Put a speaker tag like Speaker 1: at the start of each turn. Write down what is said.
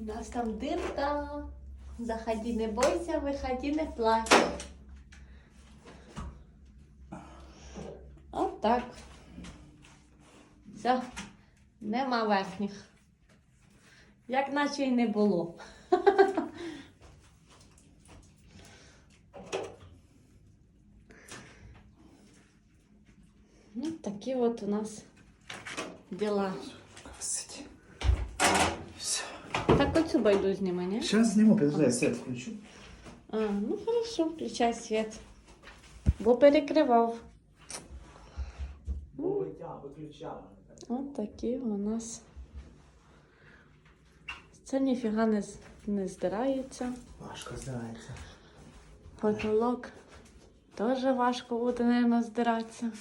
Speaker 1: У нас там дырка. Заходи, не бойся, виходи, не плачь. От так. Все, нема верхніх. Як наче й не було. Ну, такі от у нас діла.
Speaker 2: Висить. Все.
Speaker 1: Так оцю байду зніми, ні?
Speaker 2: Сейчас сниму, подожди, я свет включу.
Speaker 1: А, ну хорошо, включай свет. Бо перекривав.
Speaker 2: Виключала.
Speaker 1: От такі у нас. Це ніфіга не, не здирається.
Speaker 2: Важко здається.
Speaker 1: Потолок теж важко буде, мабуть, здиратися.